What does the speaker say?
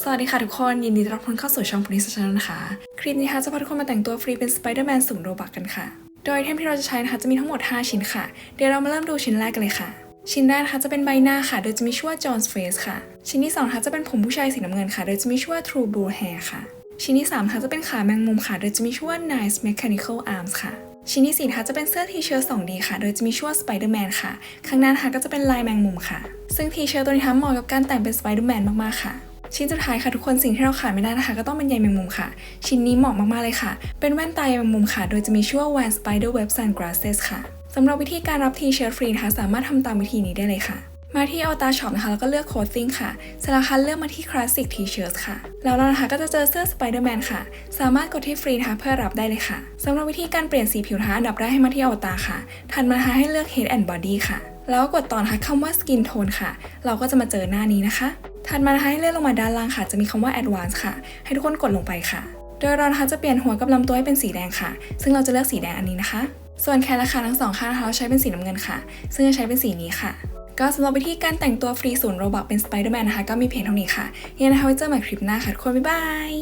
สวัสดีค่ะทุกคน ยินดีต้อนรับทุกคนเข้าสู่ช่อง Police Channel นะคะ คลิปนี้นะคะจะพาทุกคนมาแต่งตัวฟรีเป็น Spider-Man สุ่มโรบักกันค่ะ โดยไอเทมที่เราจะใช้นะคะจะมีทั้งหมด 5 ชิ้นค่ะ เดี๋ยวเรามาเริ่มดูชิ้นแรกกันเลยค่ะ ชิ้นแรกนะคะจะเป็นใบหน้าค่ะ โดยจะมีชื่อว่า John's Face ค่ะ ชิ้นที่2นะคะจะเป็นผมผู้ชายสีน้ำเงินค่ะ โดยจะมีชื่อว่า True Blue Hair ค่ะ ชิ้นที่3นะคะจะเป็นขาแมงมุมค่ะ โดยจะมีชื่อว่า Nice Mechanical Arms ค่ะ ชิ้นที่4นะคะจะเป็นเสื้อทีเชิ้ต 2D ค่ะ โดยจะมีชื่อว่า Spider-Man ค่ะ ข้างหน้านะคะก็จะเป็นลายแมงมุมค่ะ ซึ่งทีเชิ้ตตัวนี้นะคะเหมาะกับการแต่งเป็น Spider-Man มากๆค่ะ ชิ้นสุดท้ายค่ะทุกคนสิ่งที่เราขาดไม่ได้นะคะ ก็ต้องเป็นใยแมงมุมค่ะ ชิ้นนี้เหมาะมากๆเลยค่ะ เป็นแว่นตาใยแมงมุมค่ะ โดยจะมีชื่อว่า Van Spider Web Sunglasses ค่ะสำหรับวิธีการรับทีเชิ้ตฟรีนะคะสามารถทำตามวิธีนี้ได้เลยค่ะมาที่ Alta Shop นะคะ แล้วก็เลือก Clothing ค่ะสร็จแล้วค่ะเลือกมาที่ Classic T-shirts ค่ะ แล้วเรานะคะก็จะเจอเสื้อ Spider-Man ค่ะ สามารถกดที่ฟรีนะคะเพื่อรับได้เลยค่ะสำหรับวิธีการเปลี่ยนสีผิวนะคะอันดับแรกให้มาที่ Alta ค่ะถัดมานะคะให้เลือก Head and Body ค่ะ แล้วกดต่อนะคะคำว่า Skin Tone ค่ะ เราก็จะมาเจอหน้านี้นะคะ ถัดมานะะให้เลื่อนลงมาด้านล่างค่ะ จะมีคำว่า advance ค่ะ ให้ทุกคนกดลงไปค่ะ โดยเราคะจะเปลี่ยนหัวกับลำตัวให้เป็นสีแดงค่ะ ซึ่งเราจะเลือกสีแดงอันนี้นะคะ ส่วนแขนและขาทั้งสองข้างนะคะเราใช้เป็นสีน้ำเงินค่ะ ซึ่งจะใช้เป็นสีนี้ค่ะ ก็สำหรับวิธีการแต่งตัวฟรีศูนย์โรบักเป็นสไปเดอร์แมนนะคะ ก็มีเพียงเท่านี้ค่ะยังนะคะไว้เจอใหม่คลิปหน้าค่ะทุกคนบ๊ายบาย